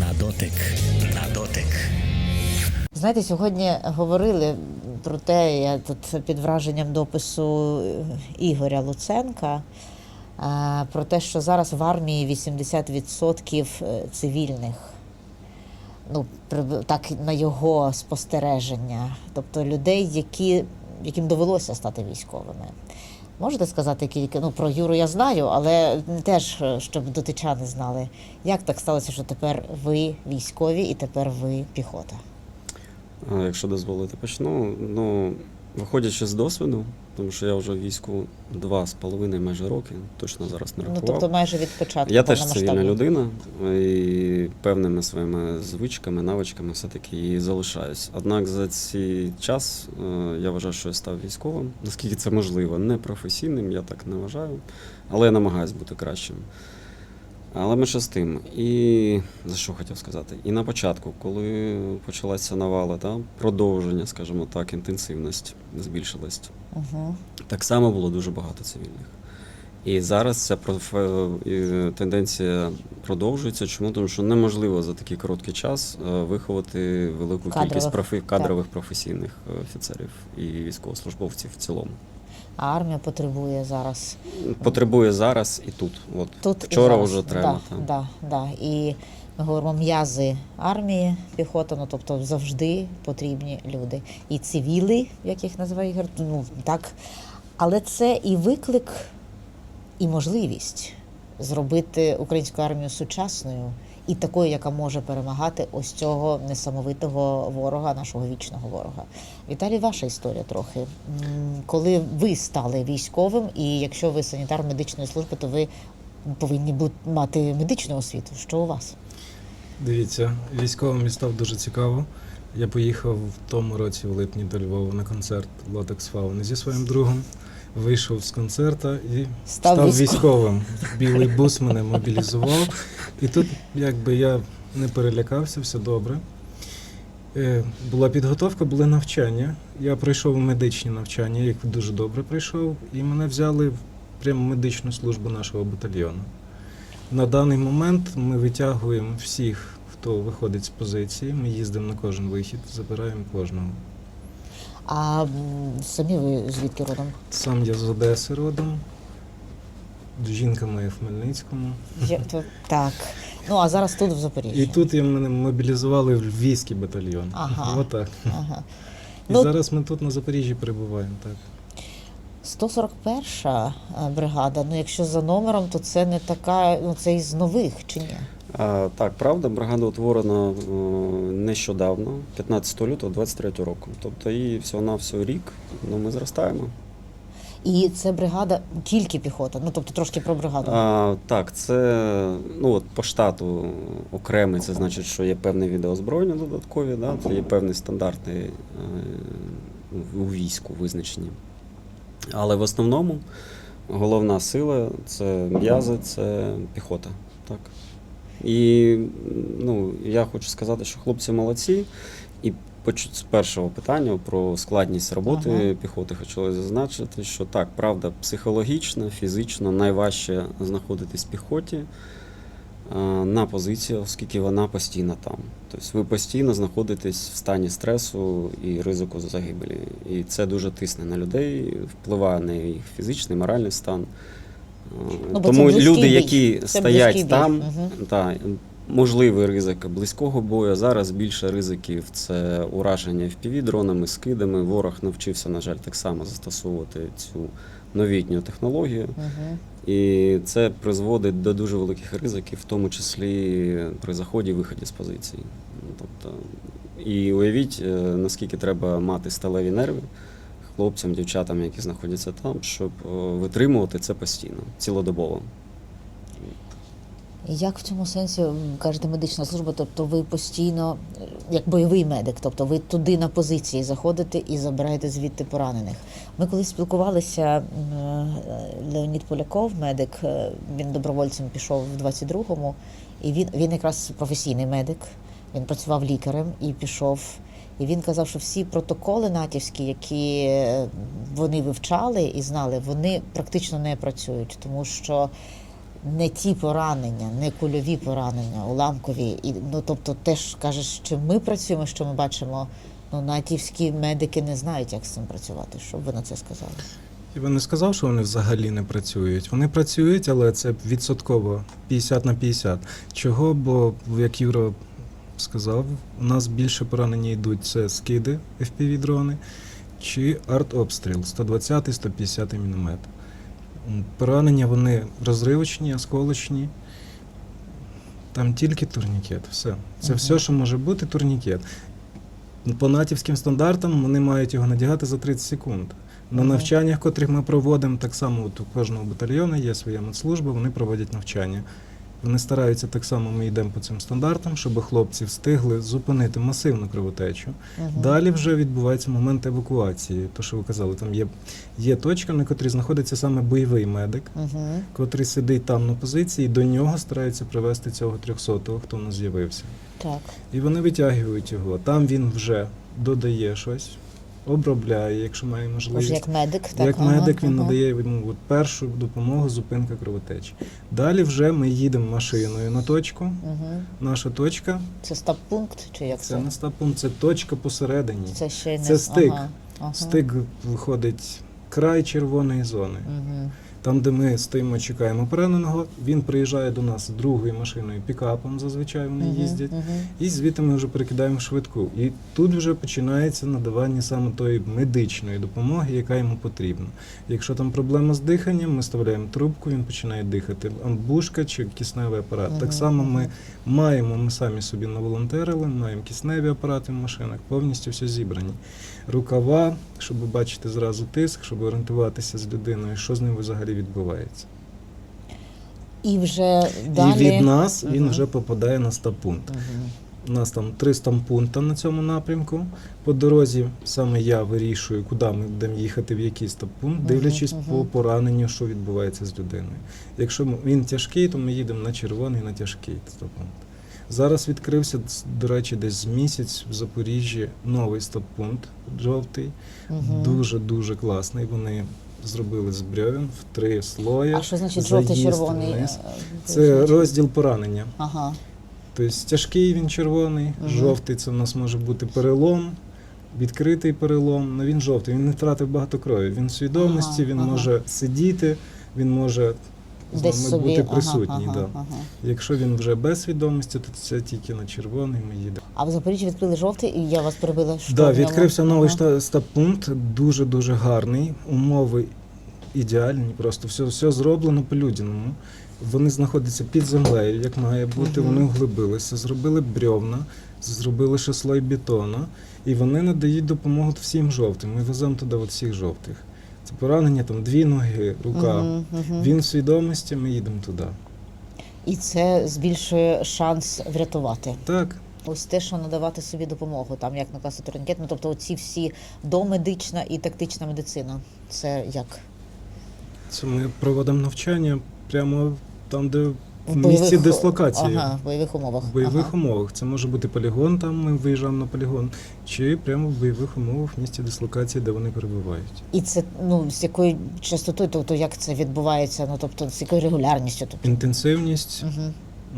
На дотик, на дотик. Знаєте, сьогодні говорили про те, я тут під враженням допису е, Ігоря Луценка, е, про те, що зараз в армії 80% цивільних. Ну, так на його спостереження, тобто людей, які, яким довелося стати військовими. Можете сказати кілька? Ну, про Юру я знаю, але теж, е, щоб дотичани знали, як так сталося, що тепер ви військові і тепер ви піхота? Якщо дозволите, почну. Ну, виходячи з досвіду, тому що я вже в війську два з половиною майже роки, точно зараз не Ну, тобто майже від початку. я теж цивільна людина і певними своїми звичками, навичками все-таки і залишаюсь. Однак за цей час е, я вважаю, що я став військовим, наскільки це можливо, не професійним, я так не вважаю, але я намагаюся бути кращим. Але менше з тим. І за що хотів сказати? І на початку, коли почалася навала, та, продовження, скажімо так, інтенсивність збільшилась. Угу. Так само було дуже багато цивільних. І зараз ця проф- е, тенденція продовжується. Чому? Тому що неможливо за такий короткий час е, виховати велику Кадрових, кількість профі- кадрових професійних е, офіцерів і військовослужбовців в цілому. А армія потребує зараз. Потребує зараз і тут. От Тут вчора і вже треба. Да, да, да. І ми говоримо м'язи армії, піхота, ну тобто завжди потрібні люди. І цивіли, як їх називає Ігор, ну так. Але це і виклик, і можливість зробити українську армію сучасною і такою, яка може перемагати ось цього несамовитого ворога, нашого вічного ворога. Віталій, ваша історія трохи. Коли ви стали військовим, і якщо ви санітар медичної служби, то ви повинні бути мати медичну освіту. Що у вас? Дивіться, військовим став дуже цікаво. Я поїхав в тому році, в липні до Львова на концерт Лотекс Фауни зі своїм другом. Вийшов з концерта і Став став, військовим. Білий бус мене мобілізував. І тут, якби я не перелякався, все добре. Е, Була підготовка, були навчання. Я пройшов медичні навчання, їх дуже добре пройшов, і мене взяли в прямо медичну службу нашого батальйону. На даний момент ми витягуємо всіх, хто виходить з позиції. Ми їздимо на кожен вихід, забираємо кожного. А самі ви звідки родом? Сам я з Одеси родом, жінка моя в Хмельницькому. Я, то, так. Ну а зараз тут в Запоріжжі. І тут я мене мобілізували в Львівський батальйон. Ага. Отак. Ага. І Ну- зараз ми тут на Запоріжжі перебуваємо. Так. 141 бригада. Ну, якщо за номером, то це не така, ну це із нових чи ні? Так, правда, бригада утворена е, нещодавно, 15 лютого 23 року. Тобто її всього на всього рік. Ну, ми зростаємо. І це бригада тільки піхота. Ну тобто трошки про бригаду. А, так, це ну, от по штату окремий, це значить, що є певне відеозброєння додаткові, да? це є певний стандартний е, у війську визначені. Але в основному головна сила це м'язи, це піхота. Так. І ну, я хочу сказати, що хлопці молодці. І з першого питання про складність роботи Ага. піхоти хотілося зазначити, що так, правда, психологічно, фізично найважче знаходитись в піхоті на позиції, оскільки вона постійно там. Тобто ви постійно знаходитесь в стані стресу і ризику загибелі. І це дуже тисне на людей, впливає на їх фізичний, моральний стан. Ну, бо це Тому близький люди, бій. які Це близький стоять бій. там, Мгм. та, можливий ризик близького бою. Зараз більше ризиків це ураження fpv дронами, скидами. Ворог навчився, на жаль, так само застосовувати цю новітню технологію. Угу. І це призводить до дуже великих ризиків, в тому числі при заході і виході з позиції. Ну, Тобто, і уявіть, е, наскільки треба мати сталеві нерви хлопцям, дівчатам, які знаходяться там, щоб е, витримувати це постійно, цілодобово. Як в цьому сенсі кажете медична служба? Тобто ви постійно, е, як бойовий медик, тобто ви туди на позиції заходите і забираєте звідти поранених. Ми коли спілкувалися, е, Леонід Поляков, медик, він добровольцем пішов в 22-му, і він, він якраз професійний медик, він працював лікарем і пішов. І він казав, що всі протоколи натівські, які е, вони вивчали і знали, вони практично не працюють, тому що не ті поранення, не кульові поранення, уламкові. І, ну, тобто, теж кажеш, що ми працюємо, що ми бачимо. Ну, натівські медики не знають, як з цим працювати. Що б ви на це сказали? Я би не сказав, що вони взагалі не працюють. Вони працюють, але це відсотково 50 на 50. Чого? Бо, як Юра сказав, у нас більше поранення йдуть це скиди FPV-дрони чи артобстріл 120-150 мм. Поранення вони розривочні, осколочні. Там тільки турнікет. Все. Це Мгм. все, що може бути, турнікет. По натівським стандартам вони мають його надягати за 30 секунд. На навчаннях, котрих ми проводимо, так само от у кожного батальйону є своя медслужба, вони проводять навчання. Вони стараються так само, ми йдемо по цим стандартам, щоб хлопці встигли зупинити масивну кровотечу. Мгм. Далі вже відбувається момент евакуації. То, що ви казали, там є, є точка, на котрій знаходиться саме бойовий медик, Мгм. котрий сидить там на позиції, і до нього стараються привести цього 300-го, хто у нас з'явився. Так. І вони витягують його. Там він вже додає щось, обробляє, якщо має можливість. Може, як медик, так? Як ага, медик він ага. надає йому от першу допомогу, зупинка кровотечі. Далі вже ми їдемо машиною на точку. Мгм. Наша точка Це стаб-пункт, чи як це не стапун, це точка посередині. Це ще не Це стик. Ага. Ага. Стик виходить край червоної зони. Мгм. Там, де ми стоїмо, чекаємо пораненого, він приїжджає до нас другою машиною, пікапом, зазвичай вони Мгм. їздять. Мгм. І звідти ми вже перекидаємо швидку. І тут вже починається надавання саме тої медичної допомоги, яка йому потрібна. Якщо там проблема з диханням, ми вставляємо трубку, він починає дихати. Амбушка чи кисневий апарат. Мгм, Так само ми мгм. маємо, ми самі собі наволонтерили, маємо кисневі апарати в машинах, повністю все зібрані. Рукава, щоб бачити зразу тиск, щоб орієнтуватися з людиною, що з ним взагалі відбувається. І вже далі. І від нас він вже попадає на стапункт. Мгм. У нас там три стампункта на цьому напрямку. По дорозі саме я вирішую, куди ми будемо їхати, в який стампункт, дивлячись по пораненню, що відбувається з людиною. Якщо він тяжкий, то ми їдемо на червоний, на тяжкий стампункт. Зараз відкрився, до речі, десь місяць в Запоріжжі новий стампункт жовтий. Дуже-дуже класний. Вони зробили з брьовін в три слої. А що значить жовтий-червоний? вниз. е, Це розділ поранення. Ага. Тобто тяжкий він червоний, угу. жовтий це в нас може бути перелом, відкритий перелом, але він жовтий, він не втратив багато крові. Він в свідомості, Ага, він ага. може сидіти, він може Десь собі. бути присутній. ага, да. ага. Якщо він вже без свідомості, то це тільки на червоний ми їдемо. А в Запоріжжі відкрили жовтий, і я вас перебила. Що Да, відкрився новий Ага. стаб-пункт, дуже-дуже гарний. Умови ідеальні, просто все, все зроблено по-людяному. Вони знаходяться під землею, як має бути. Мгм. Вони углибилися, зробили брьовна, зробили ще слой бетону, і вони надають допомогу всім жовтим. Ми веземо туди от всіх жовтих. Це поранення, там дві ноги, рука. Угу, угу. Він в свідомості, ми їдемо туди. І це збільшує шанс врятувати. Так, Ось те, що надавати собі допомогу, там як накласти турнікет, ну тобто ці всі домедична і тактична медицина. Це як? це ми проводимо навчання прямо там, де в бойових- місці дислокації. Ага, в бойових умовах. В бойових ага. умовах. Це може бути полігон, там ми виїжджаємо на полігон, чи прямо в бойових умовах в місці дислокації, де вони перебувають. І це ну з якою частотою, тобто як це відбувається, ну тобто з якою регулярністю? Тобто. Інтенсивність, Угу,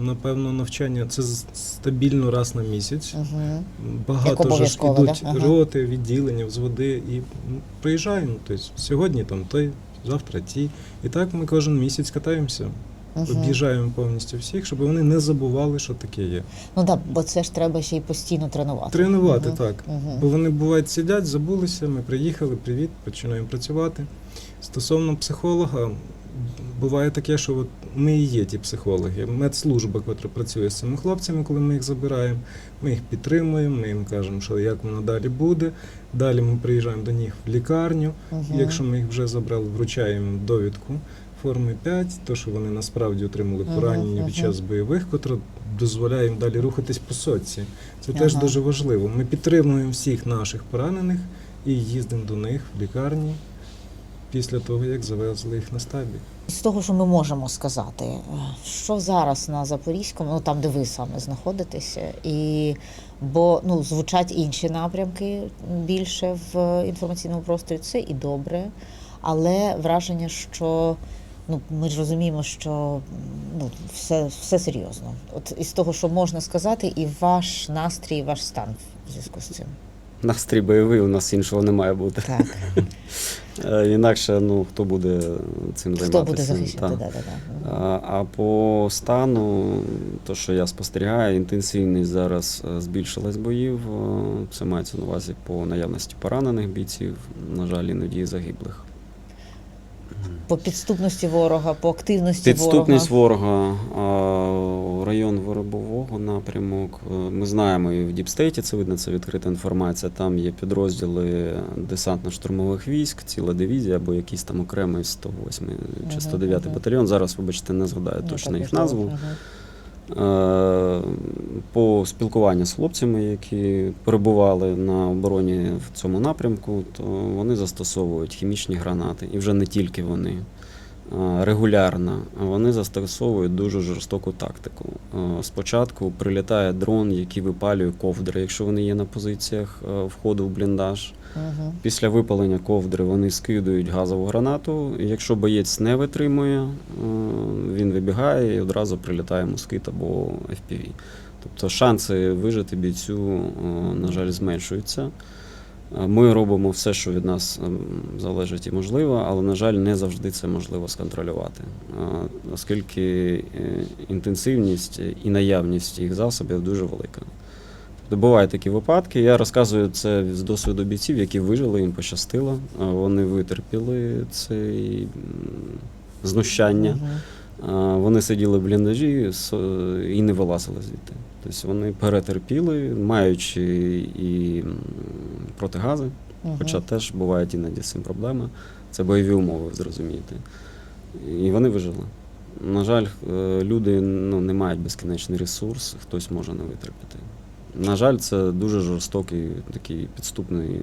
напевно, навчання це з- стабільно раз на місяць. угу. Багато ж обов'язково, ідуть да? Ага. роти, відділення, взводи і ну, приїжджаємо. Тобто сьогодні там той, завтра ті. І так ми кожен місяць катаємося, об'їжджаємо повністю всіх, щоб вони не забували, що таке є. Ну так, бо це ж треба ще й постійно тренувати. Тренувати Мгм. так. Мгм. Бо вони бувають сидять, забулися, ми приїхали, привіт, починаємо працювати. Стосовно психолога, буває таке, що от ми і є ті психологи. Медслужба, яка працює з цими хлопцями, коли ми їх забираємо, ми їх підтримуємо, ми їм кажемо, що як воно далі буде. Далі ми приїжджаємо до них в лікарню. Мгм. Якщо ми їх вже забрали, вручаємо довідку форми 5, то що вони насправді отримали поранення під мгм. час бойових, котре дозволяє їм далі рухатись по соці. Це теж дуже важливо. Ми підтримуємо всіх наших поранених і їздимо до них в лікарні після того, як завезли їх на стабі. З того, що ми можемо сказати, що зараз на Запорізькому, ну там, де ви саме знаходитеся, і бо ну звучать інші напрямки більше в інформаційному просторі, це і добре, але враження, що ну, ми ж розуміємо, що ну, все, все серйозно. От із того, що можна сказати, і ваш настрій, і ваш стан в зв'язку з цим. Настрій бойовий, у нас іншого не має бути. Так. Е, Інакше, ну хто буде цим займатися? Хто буде захищати? Да, да, да. А, а по стану, то, що я спостерігаю, інтенсивність зараз е, збільшилась боїв. Е, Це мається на увазі по наявності поранених бійців, на жаль, іноді і загиблих. По підступності ворога, по активності Підступність ворога. ворога, район Воробового напрямок. е, Ми знаємо і в Діпстейті це видно, це відкрита інформація. Там є підрозділи десантно-штурмових військ, ціла дивізія або якийсь там окремий 108 чи Мгм, 109 мгм. батальйон. Зараз, вибачте, не згадаю Ну, точно їх назву. Мгм. Е, По спілкуванню з хлопцями, які перебували на обороні в цьому напрямку, то вони застосовують хімічні гранати, і вже не тільки вони. Е, Регулярно вони застосовують дуже жорстоку тактику. Е, Спочатку прилітає дрон, який випалює ковдри, якщо вони є на позиціях е, входу в бліндаж. Мгм. Після випалення ковдри вони скидують газову гранату. Якщо боєць не витримує, він вибігає і одразу прилітає москит або FPV. Тобто шанси вижити бійцю, на жаль, зменшуються. Ми робимо все, що від нас ем, залежить і можливо, але, на жаль, не завжди це можливо сконтролювати, оскільки е, інтенсивність і наявність їх засобів дуже велика. Тобто бувають такі випадки. Я розказую це з досвіду бійців, які вижили, їм пощастило. Вони витерпіли цей м, знущання. Вони сиділи в бліндажі і не вилазили звідти. Тобто вони перетерпіли, маючи і протигази, хоча теж бувають іноді з цим проблеми. Це бойові умови, зрозумієте. І вони вижили. На жаль, е, люди ну, не мають безкінечний ресурс, хтось може не витерпіти. На жаль, це дуже жорстокий такий підступний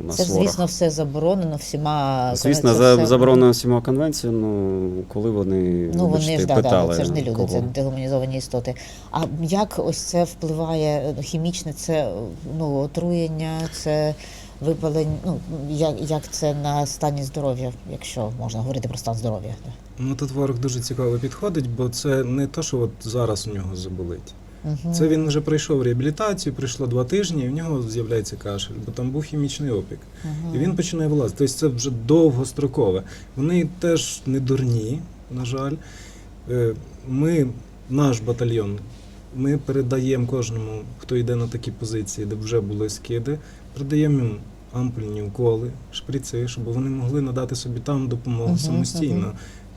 у нас Це ж, ворог. звісно, все заборонено всіма. Звісно, за, все- заборонено всіма конвенцією, ну коли вони Ну, вони ж да, да, питали. це ж не люди, кого. це дегуманізовані істоти. А як ось це впливає е, хімічне, це ну, отруєння, це випалення, ну як, як це на стані здоров'я, якщо можна говорити про стан здоров'я? Ну тут ворог дуже цікаво підходить, бо це не то, що от зараз у нього заболить. Мгм. Це він вже пройшов реабілітацію, пройшло два тижні, і в нього з'являється кашель, бо там був хімічний опік. Мгм. І він починає вилазити. Тобто це вже довгострокове. Вони теж не дурні, на жаль. Е, Ми, наш батальйон, ми передаємо кожному, хто йде на такі позиції, де вже були скиди, передаємо їм ампульні уколи, шприци, щоб вони могли надати собі там допомогу Мгм, самостійно, мгм.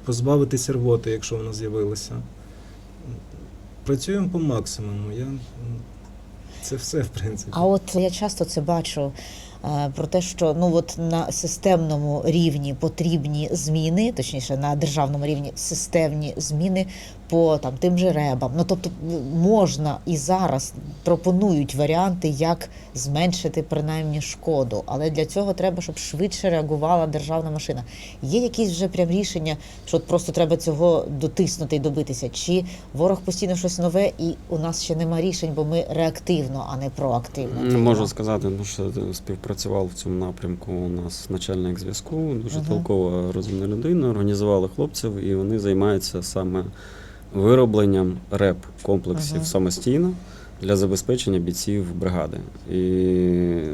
позбавитися рвоти, якщо вона з'явилася. Працюємо по максимуму. Я... Це все, в принципі. А от я часто це бачу про те, що ну от на системному рівні потрібні зміни, точніше на державному рівні системні зміни по там тим же ребам. Ну тобто можна і зараз пропонують варіанти, як зменшити принаймні шкоду, але для цього треба, щоб швидше реагувала державна машина. Є якісь вже прям рішення, що просто треба цього дотиснути і добитися? Чи ворог постійно щось нове, і у нас ще нема рішень, бо ми реактивно, а не проактивно? Не? Можу сказати, ну, що співпрацював в цьому напрямку у нас начальник зв'язку, дуже Мгм. толкова розумна людина. Організували хлопців, і вони займаються саме виробленням реп комплексів Мгм. самостійно для забезпечення бійців бригади. І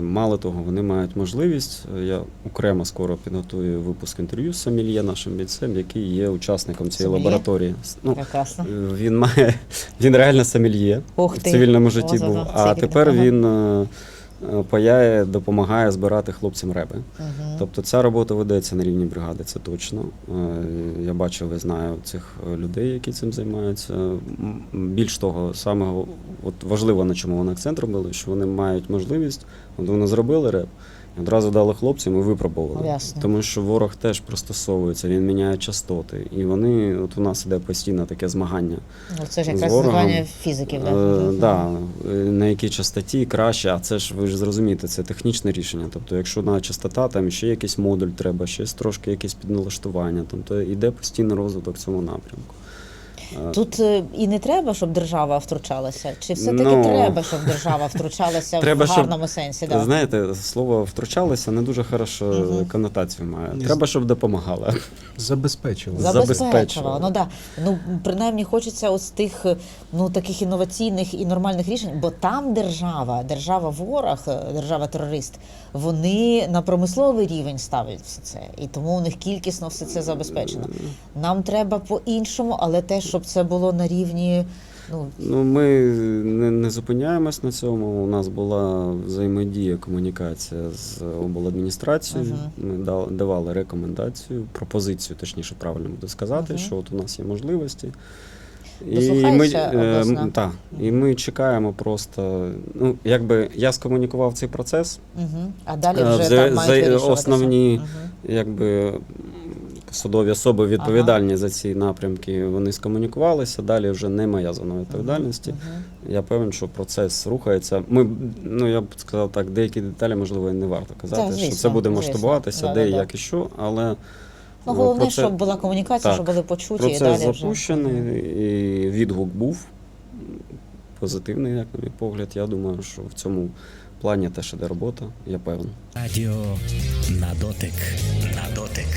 мало того, вони мають можливість. Я окремо скоро підготую випуск інтерв'ю з Самільє, нашим бійцем, який є учасником цієї Сомельє? лабораторії. Ну, Прекрасно. він має він реально сомельє Ух в цивільному житті за- був. А тепер він е, е, паяє, допомагає збирати хлопцям реби. Мгм. Тобто ця робота ведеться на рівні бригади, це точно. Е, Я бачив і знаю цих е, людей, які цим займаються. Більш того, саме от важливо, на чому вони акцент робили, що вони мають можливість, от вони зробили реп. Одразу дали хлопцям і випробували. Ясно. Тому що ворог теж пристосовується, він міняє частоти. І вони, от у нас іде постійно таке змагання. Ну, Це ж якраз звання фізиків, да? Е, да, е, на якій частоті краще, а це ж ви ж зрозумієте, це технічне рішення. Тобто, якщо на частота, там ще якийсь модуль треба, ще трошки якесь підналаштування. Тобто йде постійний розвиток в цьому напрямку. Тут е, і не треба, щоб держава втручалася, чи все-таки Ну, треба, щоб держава втручалася треба, в щоб- гарному сенсі? Да. Знаєте, слово втручалися не дуже хорошо Мгм. коннотацію має. Треба, щоб допомагала. Забезпечувала. забезпечувала. Ну да. Ну принаймні хочеться ось тих е, ну таких інноваційних і нормальних рішень, бо там держава, держава ворог, е, держава терорист, вони на промисловий рівень ставлять все це, і тому у них кількісно все це забезпечено. Нам треба по-іншому, але теж щоб це було на рівні. Ну Ну, ми не, не зупиняємось на цьому. У нас була взаємодія, комунікація з обладміністрацією. Мгм. Ми давали рекомендацію, пропозицію, точніше, правильно буде сказати, Мгм. що от у нас є можливості. Дослухається е, та, і ми чекаємо просто. Ну, якби я скомунікував цей процес, угу. а далі Е, вже за- там за- основні Мгм. якби м, посадові особи відповідальні за ці напрямки, вони скомунікувалися. Далі вже не моя зона відповідальності. Мгм. Я певен, що процес рухається. Ми б- ну я б сказав так, деякі деталі можливо і не варто казати, Так, що це буде масштабуватися, Да, де да, і да. як і що, але Ну, е, головне, проце- щоб була комунікація, так, щоб були почуті і процес далі вже. запущений, і відгук був позитивний, як на мій погляд. Я думаю, що в цьому плані теж іде робота, я певен. Радіо на дотик. На дотик.